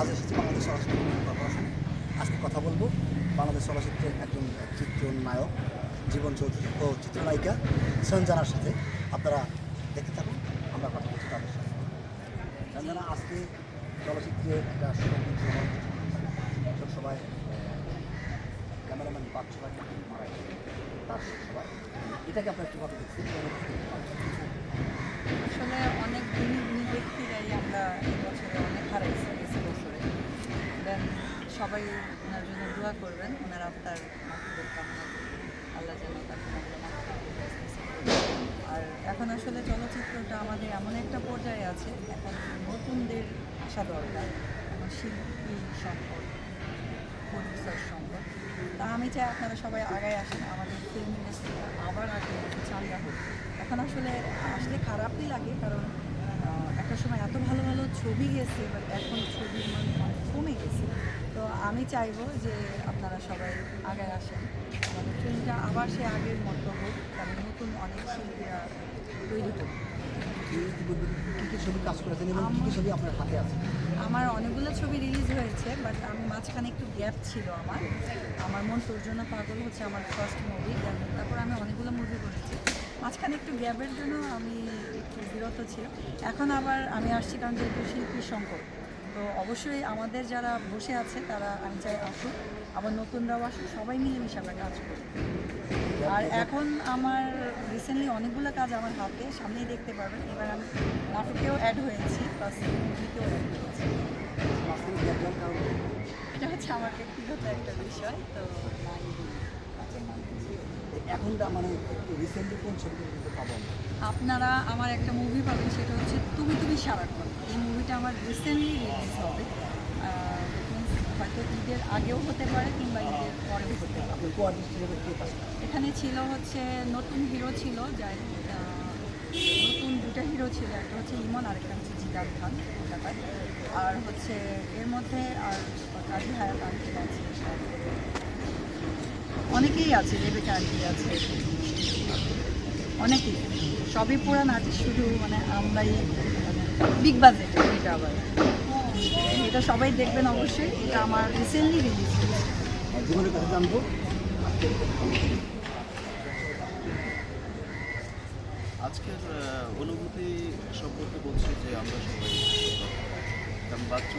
আজ এসেছি বাংলাদেশ চলচ্চিত্র কর্পোরেশনে। আজকে কথা বলব বাংলাদেশ চলচ্চিত্রের একজন চিত্রনায়ক, জীবন চৌধুরী ও চিত্রনায়িকা সঞ্জানার সাথে। আপনারা দেখতে থাকুন, আমরা কথা বলছি তাদের সাথে। সঞ্জানা, আজকে চলচ্চিত্রে একটা সবাই ক্যামেরাম্যান পাঁচ মারা গেছে। তার সবাই। এটাকে আপনার কীভাবে দেখছেন আসলে অনেক গুণী গুণী ব্যক্তিরাই আমরা এই বছরে অনেক হারাইছি গেছে বছরে দেন সবাই ওনার জন্য দোয়া করবেন। ওনার আত্মার মাতৃদের কামনা। আল্লাহ যেন আর এখন আসলে চলচ্চিত্রটা আমাদের এমন একটা পর্যায়ে আছে, এখন নতুনদের আসা দরকার। এখন শিল্পী সম্পদ প্রডিউসার সম্পদ তা আমি চাই আপনারা সবাই আগায় আসেন। আমাদের ফিল্ম ইন্ডাস্ট্রিটা আবার আগে চাঙ্গা হোক। এখন আসলে আসলে খারাপই লাগে, কারণ সময় এত ভালো ভালো ছবি গেছে বাট এখন ছবির মান কমে গেছে। তো আমি চাইব যে আপনারা সবাই আগে আসেন। আমাদের ফিল্মটা আবার সে আগের মতো হোক কারণ নতুন অনেক শিল্পীরা তৈরি হোক কী কী কী ছবি কাজ করেছেন এবং কী কী আপনার হাতে আছে? আমার অনেকগুলো ছবি রিলিজ হয়েছে বাট আমি মাঝখানে একটু গ্যাপ ছিল আমার। আমার মন তোর জন্য পাগল হচ্ছে আমার ফার্স্ট মুভি তারপর আমি অনেকগুলো মুভি করেছি। মাঝখানে একটু গ্যাপের জন্য আমি বিরত ছিল এখন আবার আমি আসছি কারণ যেহেতু শিল্পীর সংকট তো অবশ্যই আমাদের যারা বসে আছে তারা আমি চাই আসুক, আবার নতুনরাও আসুক, সবাই মিলে মিলেমিশে আমরা কাজ করি আর এখন আমার রিসেন্টলি অনেকগুলো কাজ আমার হাতে, সামনেই দেখতে পারবেন, এবার আমি নাটকেও অ্যাড হয়েছি প্লাস মুভিতেও অ্যাড হয়েছি? এটা হচ্ছে আমার ব্যক্তিগত একটা বিষয়, তো এখন মানে রিসেন্টলি কোন ছবিগুলো পাবো? আপনারা আমার একটা মুভি পাবেন সেটা হচ্ছে তুমি তুমি সারাক্ষণ এই মুভিটা আমার রিসেন্টলি রিলিজ হবে। হয়তো ঈদের আগেও হতে পারে কিংবা ঈদের পরেও হতে পারে? এখানে ছিল হচ্ছে নতুন হিরো ছিল যাই নতুন দুটা হিরো ছিল। একটা হচ্ছে ইমন আর একটা হচ্ছে জিদার খান কলকাতায় আর হচ্ছে এর মধ্যে আর কাজী হায়াত আন্টি আছে? অনেকেই আছে রেবেকা আন্টি আছে। অনেকেই। সবই পুরান আর্টিস্ট শুধু মানে আমরাই বিগ বাজেট এটা আবার এটা সবাই দেখবেন অবশ্যই। এটা আমার রিসেন্টলি রিলিজ আজকের অনুভূতি সম্পর্কে বলছি যে আমরা সবাই কারণ বাচ্চু